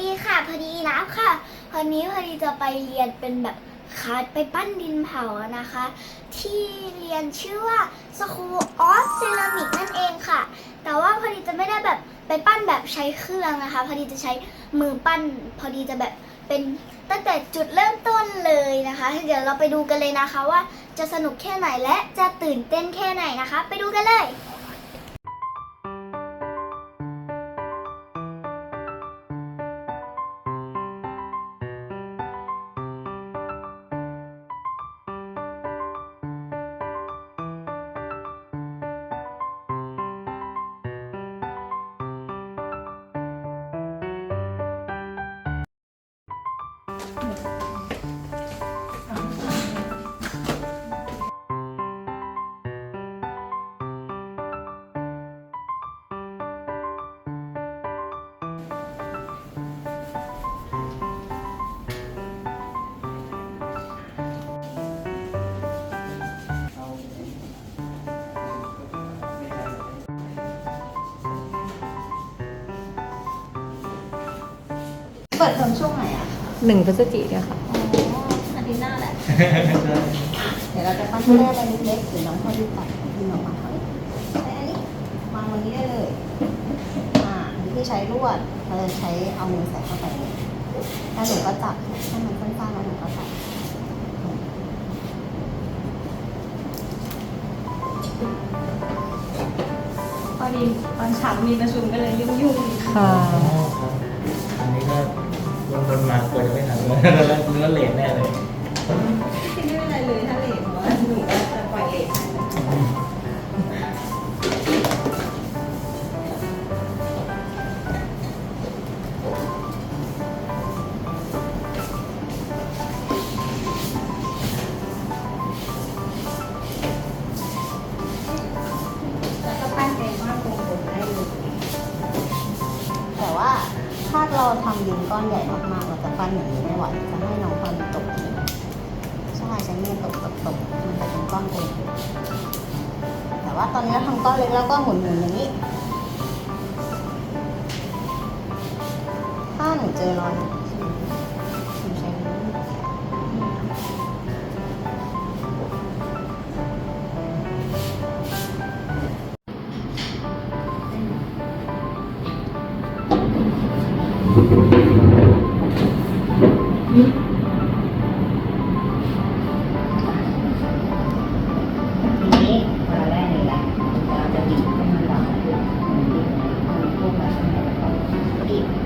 ดีค่ะ พอดีนะค่ะ วันนี้พอดีจะไปเรียนเป็นแบบคาสไปปั้นดินเผานะคะ ที่เรียนชื่อว่า School of Ceramic นั่นเองค่ะ แต่ว่าพอดีจะไม่ได้แบบไปปั้นแบบใช้เครื่องนะคะ พอดีจะใช้มือปั้น พอดีจะแบบเป็นตั้งแต่จุดเริ่มต้นเลยนะคะ เดี๋ยวเราไปดูกันเลยนะคะว่าจะสนุกแค่ไหนและจะตื่นเต้นแค่ไหนนะคะ ไปดูกันเลย เปิดเทอมช่วงไหนอะหนึ่งพฤศจิกายนค่ะอ๋ออาทิตย์หน้าแหละ เดี๋ยวเราจะปั้นแค่อะไรเล็กๆหรือน้องพอดีตัดของพี่น้องมาให้ใช้อันนี้วางวันนี้ได้เลย อ่าอันนี้ที่ใช้ลวดเราจะใช้เอามือใส่เข้าไปแล้วหนูก็จับให้มันสั้นๆแล้วหนูก็ใส่พอดีตอนเช้ามีประชุมก็เลยยุ่งค่ะอันนี้ก็ ลงบนมากลัวจะไม่ทันแล้วแล้วเนื้อเลนแน่เลย ไม่เป็นไรเลยถ้าเลทเพราะว่าหนูก็จะปล่อยเลทให้ ก้อนเล็กแล้วก็หมุนหมุนๆอย่างนี้ ถ้าหนูเจอรอย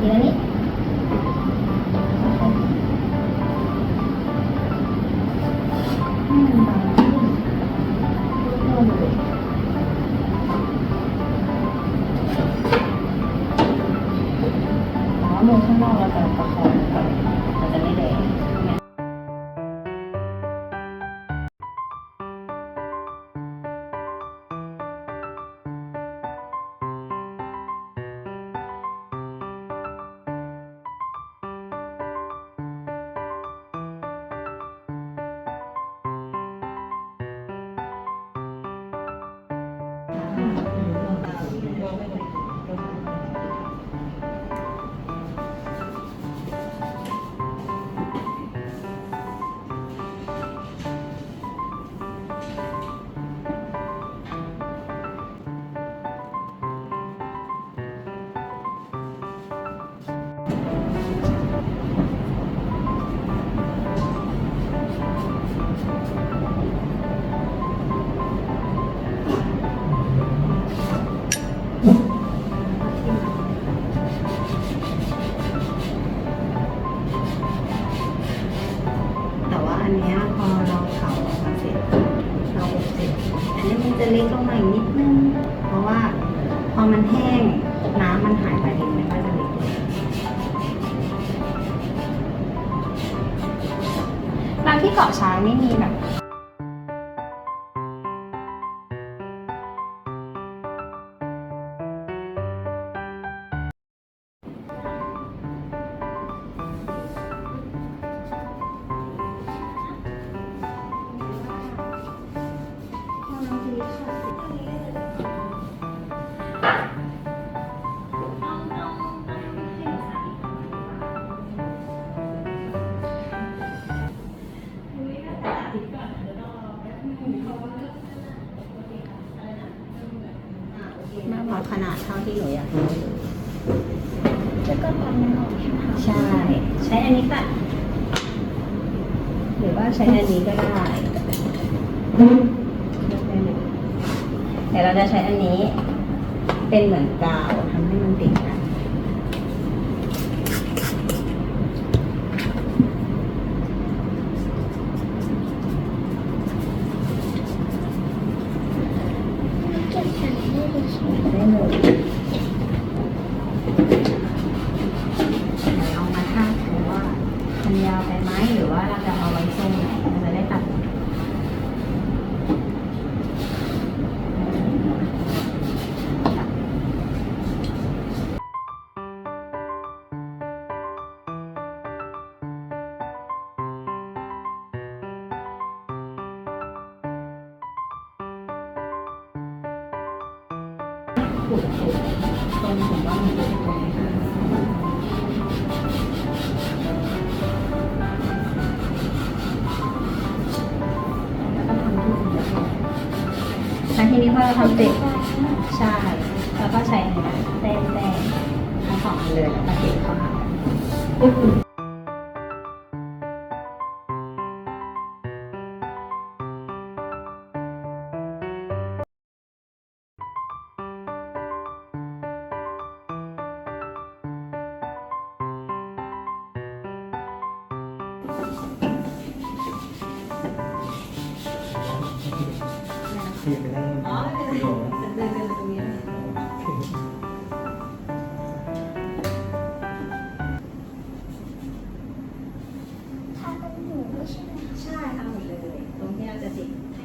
บีบที Mm-hmm. ที่เกาะช้างนี่มีแบบ อขนาดเท่าที่หนูอยากได้เลยแล้วก็ตัดมันออกใช่ไหมคะใช่ ใช้อันนี้ตัดหรือว่าใช้อันนี้ก็ได้เลือกได้เลยแต่เราจะใช้อันนี้ เป็นเหมือนกาวทำให้มันติด ขูดขูดตรงผมว่ามันจะเป็นแล้วก็ทำที่อื่นแล้วแล้วทีนี้พอเราทำเสร็จใช่แล้วก็ใช้อันนี้แต้มแต้มทั้งสองอันเลยแล้วก็เก็บเข้าหา ใช่ไหมใช่ทำหมดเลย ตรงที่เราจะติดให้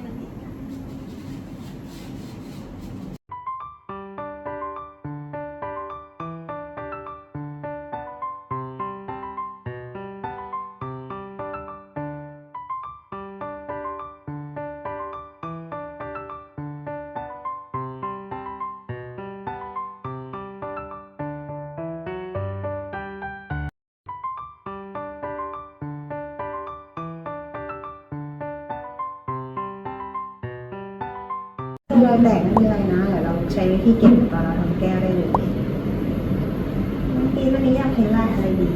รอยแตกไม่มีอะไรนะเดี๋ยวเราใช้วิธีเก็บตอนเราทำแก้วได้เลยเมื่อกี้วันนี้อยากเห็นลายอะไรดี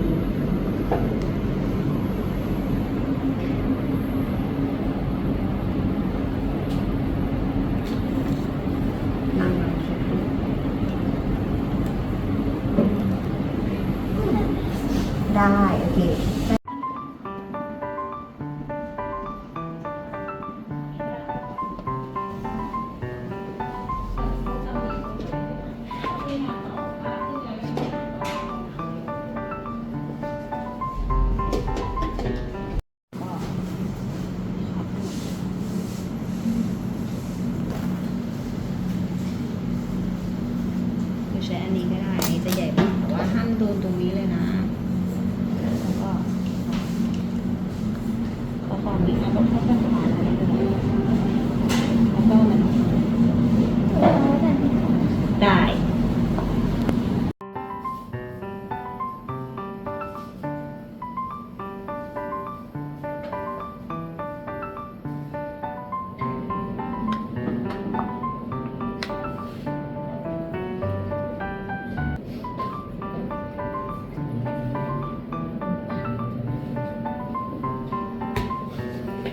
ประคองนี้แล้วก็ค่อยๆผ่านอ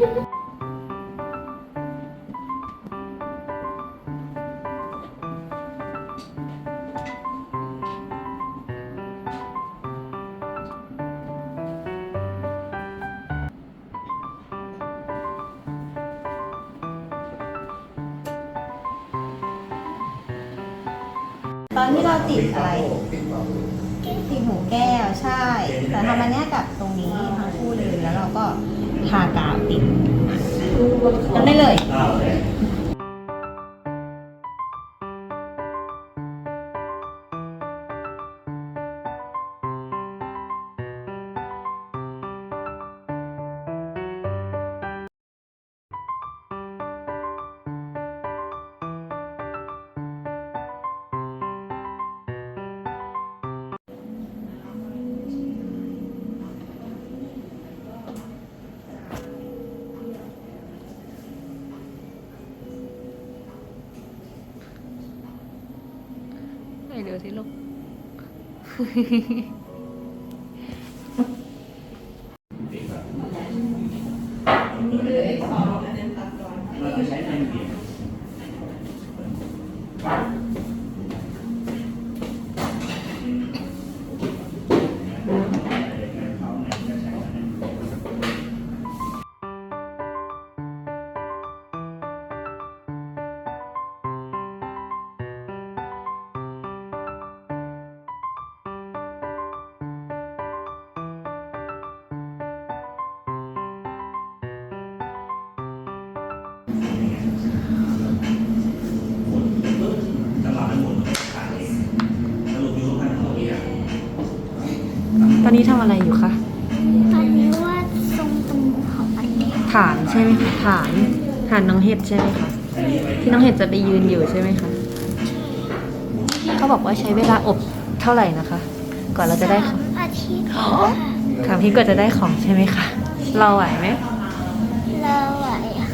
ตอนที่เราติดอะไร ติดหูแก้วใช่ แต่ทำอันเนี้ยกับตรงนี้ทั้งคู่เลยแล้วเราก็ทากาว ทำได้เลย ดู อนนี้ทำอะไรอยู่คะ ตอนนี้ว่าทรงตรงของอันนี้ฐานใช่ไหมคะฐานฐานน้องเห็ดใช่ไหมคะ ที่น้องเห็ดจะไปยืนอยู่ใช่ไหมคะ เขาบอกว่าใช้เวลาอบเท่าไหร่นะคะ ก่อนเราจะได้ของอาทิตย์ค่ะพี่ก็จะได้ของใช่ไหมคะเราไหวไหม เราไหว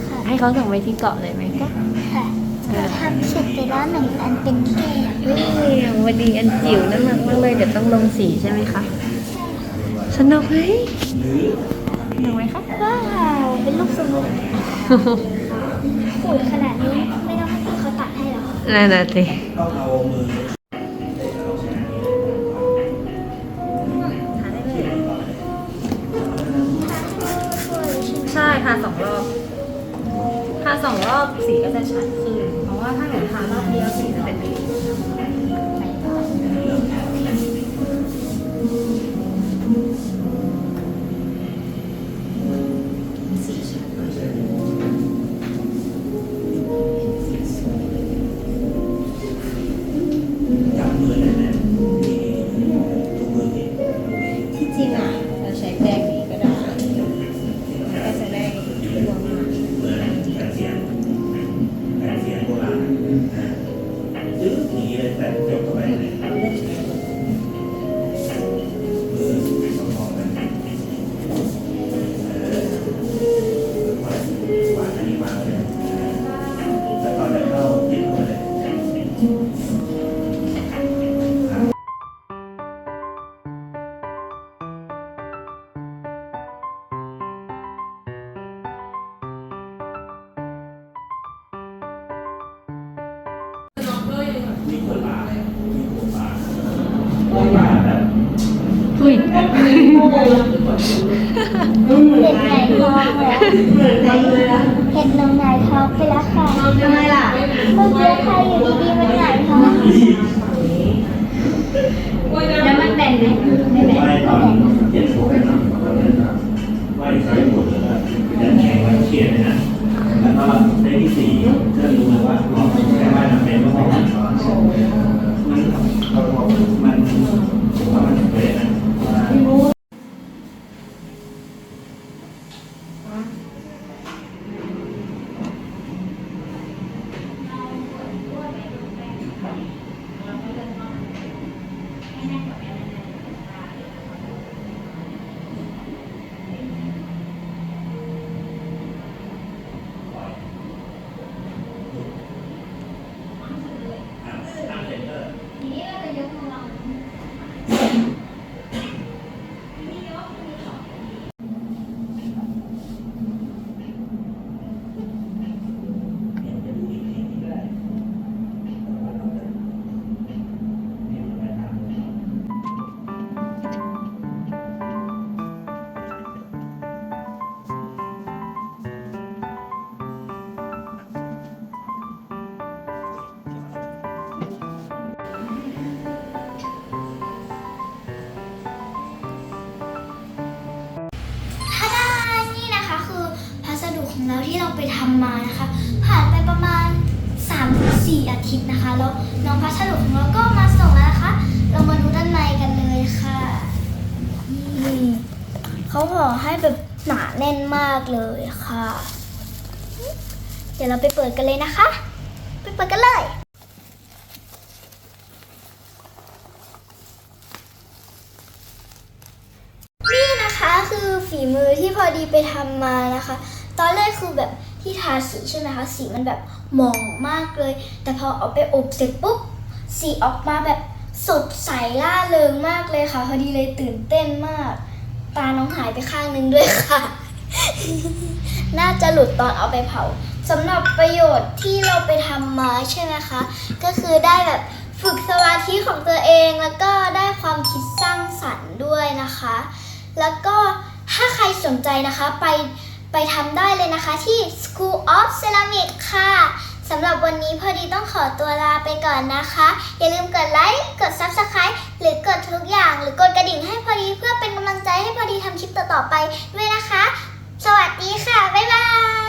ค่ะให้เขาส่งไปที่เกาะเลยไหมก็ค่ะเราทำเสร็จไปแล้วหนึ่งอันเป็นแก้ว นี่วันดีอันจิ๋วน่ารักมากเลยเดี๋ยวต้องลงสีใช่ไหมคะ สนุกไหมสนุกไหมคะว้าวเป็นรูปสมุดขูดขนาดนี้ไม่ต้องให้พี่เขาตัดให้หรอนั่นน่ะสิใช่ทาสองรอบทาสองรอบสีก็จะชัดขึ้น เพราะว่าถ้าเกิดทารอบเดียวสีจะเป็นแบบนี้ เมื่อกี้ อาทิตย์นะคะ แล้วน้องพัสดุของเราก็มาส่งแล้วนะคะ เรามาดูด้านในกันเลยค่ะนี่เขาห่อให้แบบหนาแน่นมากเลยค่ะ เดี๋ยวเราไปเปิดกันเลยนะคะ ไปเปิดกันเลยนี่นะคะคือฝีมือที่พอดีไปทำมานะคะ ตอนแรกคือแบบ ที่ทาสีใช่ไหมคะ สีมันแบบหมองมากเลย แต่พอเอาไปอบเสร็จปุ๊บ สีออกมาแบบสดใสล่าเริงมากเลยค่ะ พอดีเลยตื่นเต้นมาก ตาน้องหายไปข้างนึงด้วยค่ะ น่าจะหลุดตอนเอาไปเผาสำหรับประโยชน์ที่เราไปทำมาใช่ไหมคะ ก็คือได้แบบฝึกสมาธิของตัวเองแล้วก็ได้ความคิดสร้างสรรค์ด้วยนะคะ แล้วก็ถ้าใครสนใจนะคะไป ไปทำได้เลยนะคะที่ School of Ceramic ค่ะสำหรับวันนี้พอดีต้องขอตัวลาไปก่อนนะคะ อย่าลืมกดไลค์ กด Subscribe หรือกดทุกอย่าง หรือกดกระดิ่งให้พอดีเพื่อเป็นกำลังใจให้พอดีทำคลิปต่อๆไปด้วยนะคะ สวัสดีค่ะ บ๊ายบาย